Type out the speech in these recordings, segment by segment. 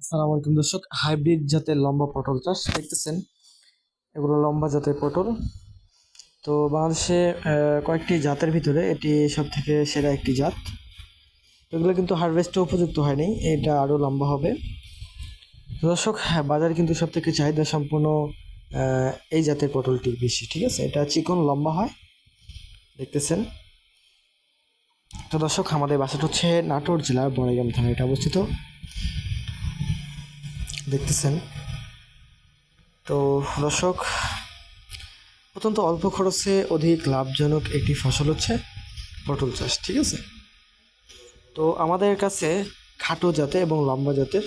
আসসালামু আলাইকুম দর্শক, হাইব্রিড জাতের লম্বা পটল চাষ দেখতেছেন। এগুলো লম্বা জাতের পটল। তো বাংলাদেশে কয়েকটি জাতের ভিতরে এটি সব থেকে সেরা একটি জাত। এগুলো কিন্তু হারভেস্টে উপযুক্ত হয়নি, এটা আরও লম্বা হবে। তো দর্শক হ্যাঁ বাজারে কিন্তু সব থেকে চাহিদা সম্পূর্ণ এই জাতের পটলটি বেশি, ঠিক আছে? এটা চিকন, লম্বা হয়, দেখতেছেন। তো দর্শক, আমাদের বাসাটা হচ্ছে নাটোর জেলার বড়াইগ্রাম থানা এটা অবস্থিত। দেখতেছেন। তো দর্শক, অত্যন্ত অল্প খরচে অধিক লাভজনক একটি ফসল হচ্ছে পটল চাষ, ঠিক আছে? তো আমাদের কাছে খাটো জাতের এবং লম্বা জাতের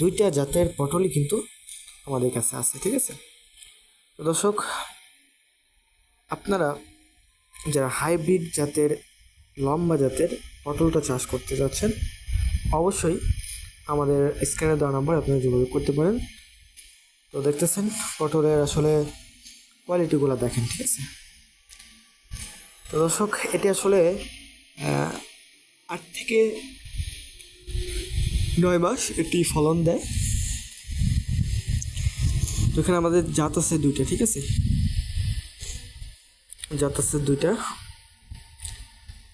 দুইটা জাতের পটলই কিন্তু আমাদের কাছে আছে, ঠিক আছে? তো দর্শক, আপনারা যারা হাইব্রিড জাতের, লম্বা জাতের পটলটা চাষ করতে যাচ্ছেন, অবশ্যই আমাদের স্ক্যানে দেওয়া নাম্বার আপনারা যোগাযোগ করতে পারেন। তো দেখতেছেন পটলের আসলে কোয়ালিটিগুলো দেখেন, ঠিক আছে? তো দর্শক, এটি আসলে আট থেকে নয় মাস এটি ফলন দেয়। তো এখানে আমাদের জাত আছে দুইটা, ঠিক আছে? জাত আছে দুইটা।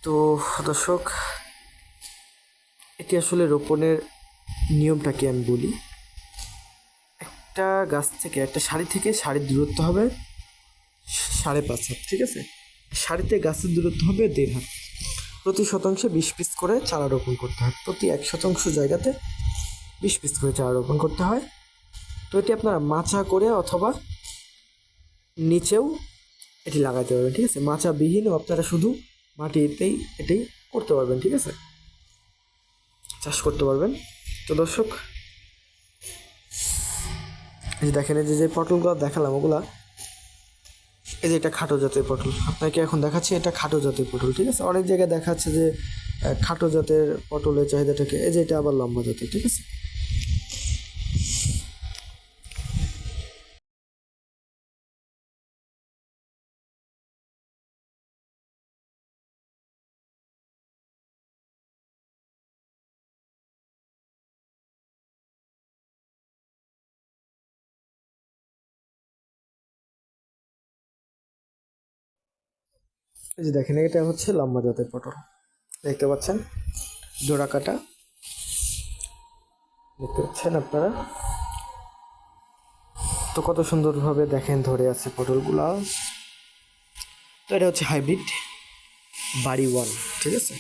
তো দর্শক, এটি আসলে রোপণের নিয়মটা কি আমি বলি। একটা গাছ থেকে একটা শাড়ি থেকে শাড়ির দূরত্ব হবে সাড়ে পাঁচ হাত, ঠিক আছে? শাড়িতে গাছের দূরত্ব হবে দেড় হাত। প্রতি শতাংশে বিশ পিস করে চারা রোপণ করতে হয়। প্রতি এক শতাংশ জায়গাতে বিশ পিস করে চারা রোপণ করতে হয়। তো এটি আপনারা মাচা করে অথবা নিচেও এটি লাগাতে পারবেন, ঠিক আছে? মাচা বিহীনও আপনারা শুধু মাটিতেই এটি করতে পারবেন, ঠিক আছে? চাষ করতে পারবেন। তো দর্শক, এই যে দেখেন, এই যে যে পটলগুলো দেখালাম, ওগুলা, এই যে এটা খাটো জাতের পটল। আপনাকে এখন দেখাচ্ছি, এটা খাটো জাতের পটল, ঠিক আছে? অনেক জায়গায় দেখাচ্ছে যে খাটো জাতের পটলের চাহিদাটাকে, এই যে এটা আবার লম্বা জাতের, ঠিক আছে? এই যে দেখেন, এটা হচ্ছে লম্বা জাতের পটল। দেখতে পাচ্ছেন? জোড়া কাটা। দেখতে পাচ্ছেন আপনারা? তো কত সুন্দরভাবে দেখেন ধরে আছে পটলগুলা। তো এটা হচ্ছে হাইব্রিড বাড়ি ওয়ান, ঠিক আছে?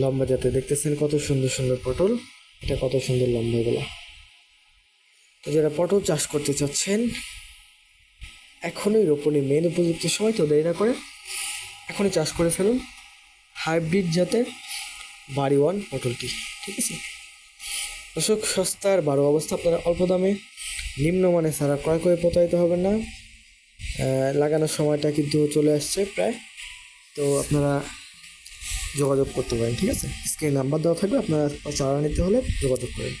লম্বা জাতের, দেখতেছেন কত সুন্দর সুন্দর পটল? এটা কত সুন্দর লম্বা এগুলো। তো যারা পটল চাষ করতে চাচ্ছেন, এখনই রোপণে মেন উপযুক্ত সময় তো দেরি না করে এখনই চাষ করে ফেলুন। হাইব্রিড জাতের বাড়ি ওয়ান পটলটি, ঠিক আছে? দর্শক, সস্তার বারো অবস্থা, আপনারা অল্প দামে নিম্নমানে ছাড়া ক্রয় করে প্রতারিত হবেন না। লাগানোর সময়টা কিন্তু চলে আসছে প্রায়। তো আপনারা যোগাযোগ করতে পারেন, ঠিক আছে? স্ক্রিন নাম্বার দেওয়া থাকবে, আপনারা চারা নিতে হলে যোগাযোগ করেন।